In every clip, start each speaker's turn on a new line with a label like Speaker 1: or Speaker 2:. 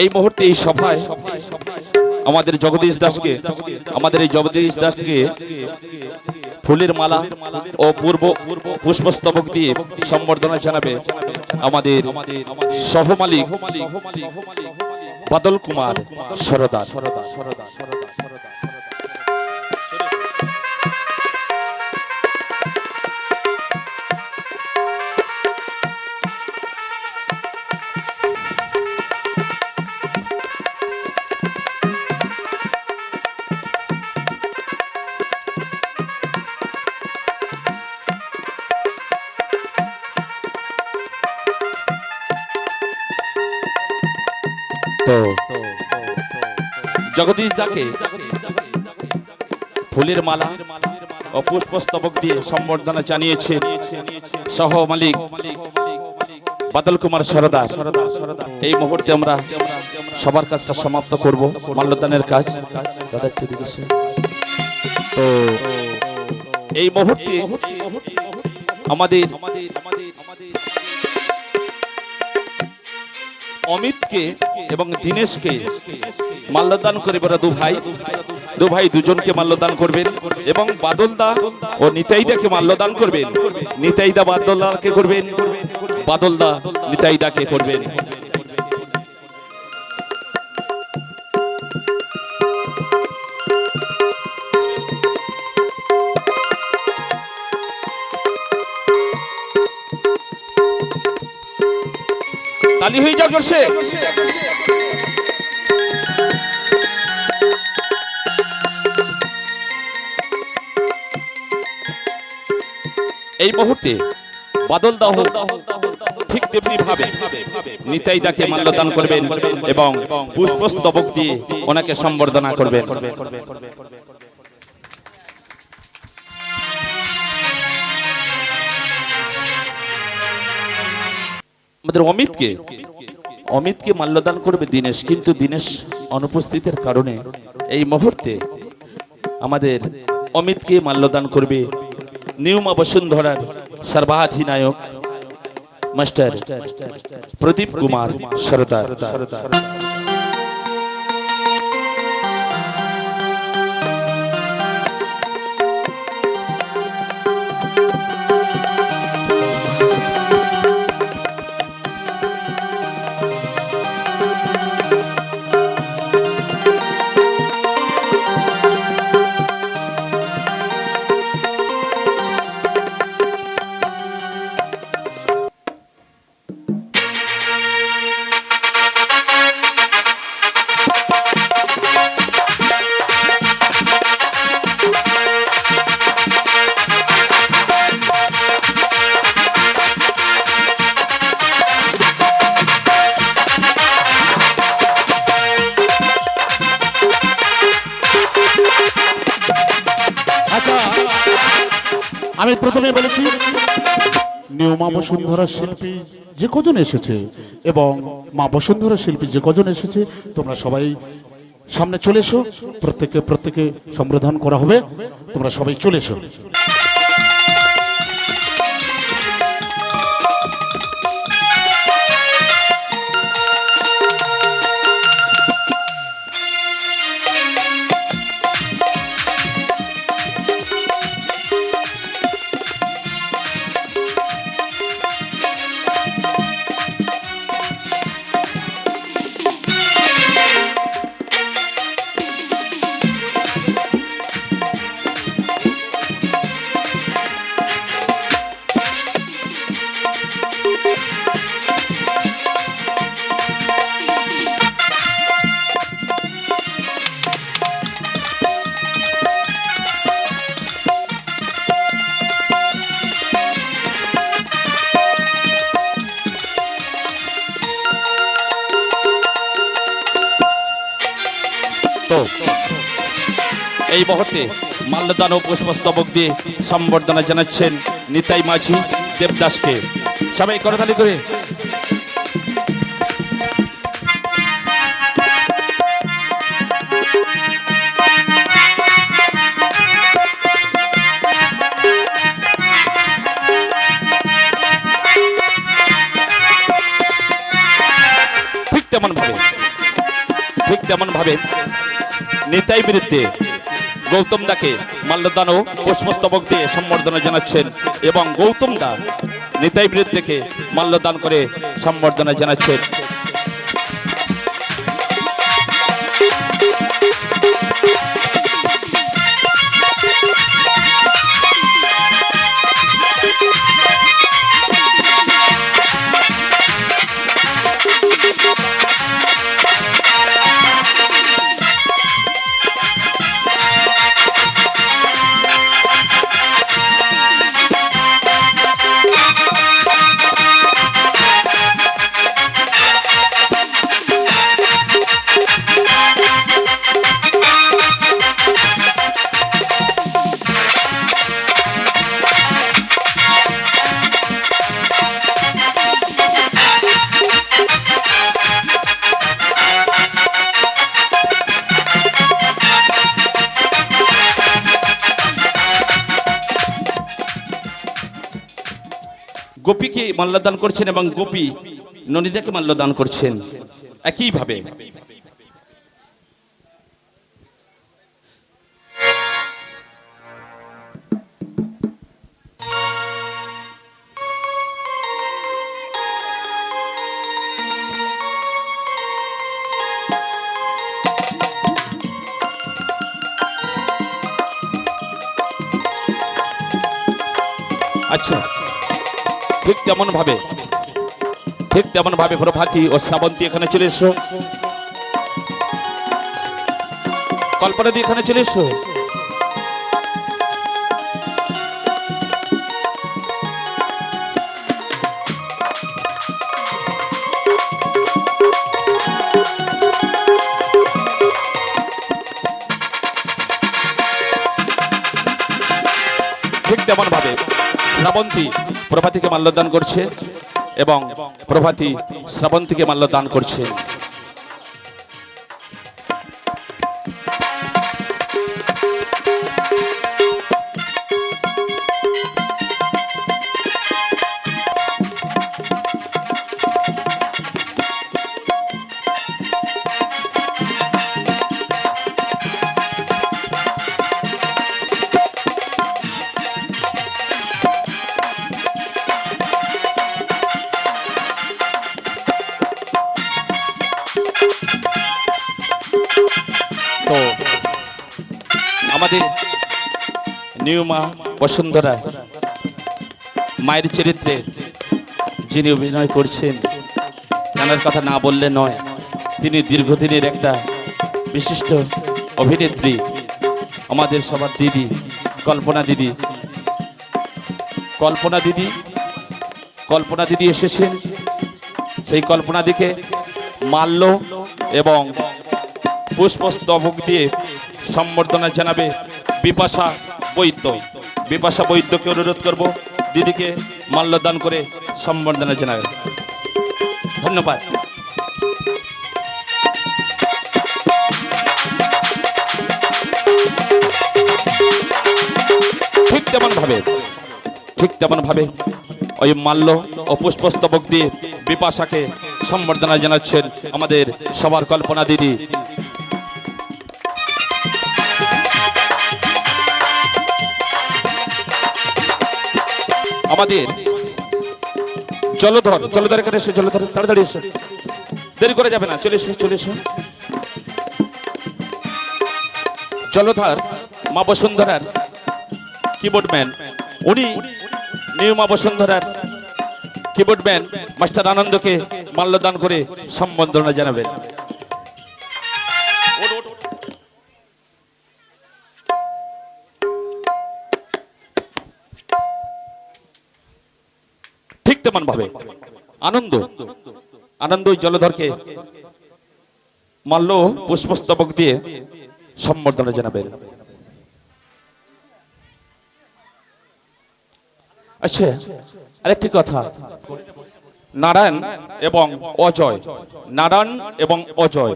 Speaker 1: এই মুহূর্তে এই সভায় আমাদের জগদীশ দাসকে, আমাদের এই জগদীশ দাসকে ফুলের মালা ও পূর্ব পুষ্পস্তবক দিয়ে সম্বর্ধনা জানাবে আমাদের সহমালিক বাদল কুমার সরদার। তো জগদীশ দাকে ফুলের মালা ও পুষ্পস্তবক দিয়ে সম্বর্ধনা জানিয়েছে সহ মালিক বাদল কুমার সরদার। এই মুহূর্তে আমরা সবার কাজটা সমাপ্ত করব, মাল্যদানের কাজ। তো এই মুহূর্তে আমাদের অমিতকে এবং দীনেশকে মাল্যদান করে বলে দু ভাই। দু ভাই দুজনকে মাল্যদান করবেন এবং বাদলদা ও নিতাইদাকে মাল্যদান করবেন। নিতাইদা বাদলদাকে করবেন, বাদলদা নিতাইদাকে করবেন। তালি হয়ে যাও করছে এই মুহূর্তে বাদল দাহ ঠিক তেমনি ভাবে নিতাইদাকে মাল্যদান করবেন এবং পুষ্পস্তবক দিয়ে ওনাকে সম্বর্ধনা করবেন। আমাদের অমিতকে অমিতকে মাল্যদান করবে দীনেশ, কিন্তু দীনেশ অনুপস্থিতের কারণে এই মুহূর্তে আমাদের অমিতকে মাল্যদান করবে নিউমা বসুন্ধরার সর্বাধিনায়ক মাস্টার প্রদীপ কুমার সরদার।
Speaker 2: আমি প্রথমে বলেছি নিয়মা বসুন্ধরা শিল্পী যে কজন এসেছে এবং মা বসুন্ধরা শিল্পী যে কজন এসেছে, তোমরা সবাই সামনে চলে এসো। প্রত্যেকে প্রত্যেকে সম্বোধন করা হবে। তোমরা সবাই চলে এসো।
Speaker 1: এই মুহূর্তে মাল্যদান ও পুষ্পস্তবক দিয়ে সম্বর্ধনা জানাচ্ছেন নিতাই মাঝি দেবদাসকে। সবাই করতালি করে? ঠিক তেমন ভাবে ঠিক তেমন ভাবে নিতাই বিরুদ্ধে গৌতম দাকে মাল্যদান ও পুষ্পস্তবক দিয়ে সম্বর্ধনা জানাচ্ছেন এবং গৌতম দা নিতাই বিরুদ্ধে মাল্যদান করে সম্বর্ধনা জানাচ্ছেন। গোপীকে মাল্যদান করছেন এবং গোপী ননিদাকে মাল্যদান করছেন। একইভাবে আচ্ছা। ঠিক তেমন ভাবে, ঠিক তেমন ভাবে প্রভাতী ও শ্রাবন্তী এখানে চলে এসো। কল্পনা দিয়ে এখানে চলে এসো। ঠিক তেমন ভাবে। শ্রাবন্তী প্রভাতীকে মাল্যদান করছে এবং প্রভাতী শ্রাবন্তীকে মাল্যদান করছে। আমাদের নিউমা বসুন্ধরা, মায়ের চরিত্রে যিনি অভিনয় করছেন, নানার কথা না বললে নয়, তিনি দীর্ঘদিনের একটা বিশিষ্ট অভিনেত্রী, আমাদের সবার দিদি, কল্পনা দিদি। কল্পনা দিদি কল্পনা দিদি এসেছেন, সেই কল্পনা দিকে মাল্য এবং পুষ্পস্তবক দিয়ে সম্বর্ধনা জানাবে বিপাশা বৈদ্য। বিপাশা বৈদ্যকে অনুরোধ করব, দিদিকে মাল্যদান করে সম্বর্ধনা জানাবে। ধন্যবাদ। ঠিক তেমন ভাবে ঠিক তেমন ভাবে ওই মাল্য ও পুষ্পস্তবক দিয়ে বিপাশাকে সম্বর্ধনা জানাচ্ছেন আমাদের সবার কল্পনা দিদি আমাদের জলধর জলধর এখানে এসো, জলধর, তাড়াতাড়ি এসো। দেরি করে যাবে না, চলে এসো চলে এসো। জলধর, মা বসুন্ধরার কিবোর্ড ম্যান উনি নিউ মা বসুন্ধরার কিবোর্ড ম্যান মাস্টার আনন্দকে মাল্যদান করে সম্বর্ধনা জানাবেন। তেমন ভাবে। আনন্দ। আনন্দ ওই জলধরকে মাল্য পুষ্পস্তবক দিয়ে সম্বর্ধনা জানাবেন। আচ্ছা আরেকটি কথা। নারায়ণ এবং অজয়। নারায়ণ এবং অজয়।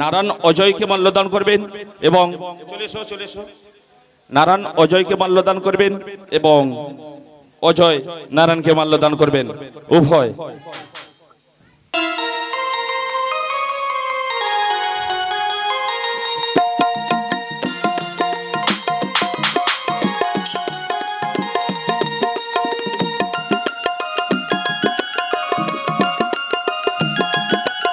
Speaker 1: নারায়ণ অজয়কে মাল্যদান করবেন এবং চলে এসো চলে এসো নারায়ণ অজয়কে মাল্যদান করবেন এবং অজয় নারায়ণকে মাল্য দান করবেন। উভয়।